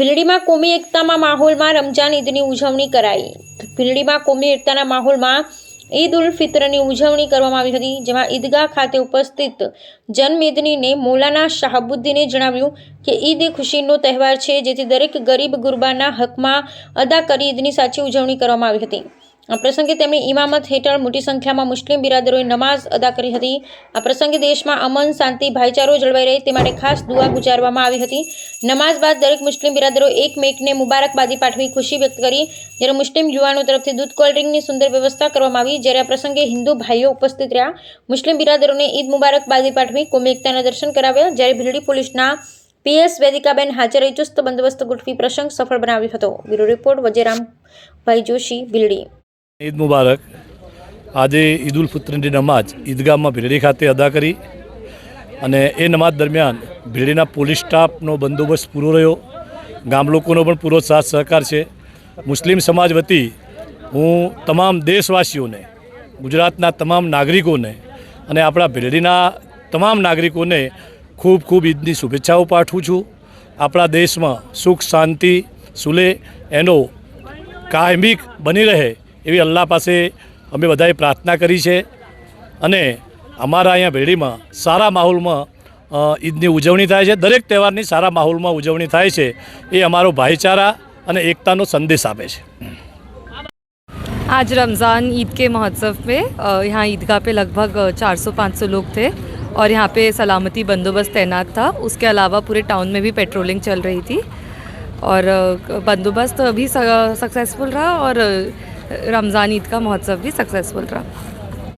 ભીલડીમાં કોમી એકતામાં માહોલમાં રમજાન ઈદની ઉજવણી કરાઈ. ભીલડીમાં કોમી એકતાના માહોલમાં ઈદ ઉલ ફિત્રની ઉજવણી કરવામાં આવી હતી, જેમાં ઈદગાહ ખાતે ઉપસ્થિત જનમેદનીને મૌલાના શાહબુદ્દીને જણાવ્યું કે ઈદ એ ખુશીનો તહેવાર છે, જેથી દરેક ગરીબ ગુરબાના હકમાં અદા કરી ઈદની સાચી ઉજવણી કરવામાં આવી હતી. આ પ્રસંગે તેમની ઇમામત હેઠળ મોટી સંખ્યામાં મુસ્લિમ બિરાદરોએ નમાઝ અદા કરી હતી. આ પ્રસંગે દેશમાં અમન, શાંતિ, ભાઈચારો જળવાઈ રહે તે માટે ખાસ દુઆ ગુજારવામાં આવી હતી. નમાઝ બાદ દરેક મુસ્લિમ બિરાદરો એકમેકને મુબારકબાદી પાઠવી ખુશી વ્યક્ત કરી. જ્યારે મુસ્લિમ યુવાનો તરફથી દૂધ કોલ્ડ્રિંકની સુંદર વ્યવસ્થા કરવામાં આવી, જ્યારે આ પ્રસંગે હિન્દુ ભાઈઓ ઉપસ્થિત રહ્યા. મુસ્લિમ બિરાદરોને ઈદ મુબારકબાદી પાઠવી કોમી દર્શન કરાવ્યા. જ્યારે ભીલડી પોલીસના પીએસ વેદિકાબેન હાજર ચુસ્ત બંદોબસ્ત ગોઠવી પ્રસંગ સફળ બનાવ્યો હતો. Bureau report Vajerambhai Joshi, Bhildi. Eid મુબારક આજે ઈદ ઉલ ફિત્રની નમાજ ઈદગાહમાં ભીલડી ખાતે અદા કરી અને એ નમાજ દરમિયાન ભીલડીના પોલીસ સ્ટાફનો બંદોબસ્ત પૂરો રહ્યો ગામ લોકોનો પણ પૂરો સાથ સહકાર છે મુસ્લિમ સમાજ વતી હું તમામ દેશવાસીઓને ગુજરાતના તમામ નાગરિકોને અને આપણા ભીલડીના તમામ નાગરિકોને ખૂબ ખૂબ ઈદની શુભેચ્છાઓ પાઠવું છું આપણા દેશમાં સુખ શાંતિ સુલે એનો કાયમિક બની રહે એવી અલ્લાહ પાસે અમે બધાએ પ્રાર્થના કરી છે અને અમારા અહીંયા ભેડીમાં સારા માહોલમાં અ, ઈદની ઉજવણી થાય છે દરેક તહેવારની સારા માહોલમાં ઉજવણી થાય છે એ અમારો ભાઈચારા અને એકતાનો સંદેશ આપે છે आज रमज़ान ईद के महोत्सव पे अ, यहाँ ईदगाह पे लगभग 400-500 लोग थे और यहाँ पे सलामती बंदोबस्त तैनात था उसके अलावा पूरे टाउन में भी पेट्रोलिंग चल रही थी और अ, बंदोबस्त भी सक्सेसफुल रहा और अ, रमज़ान ईद का महोत्सव भी सक्सेसफुल रहा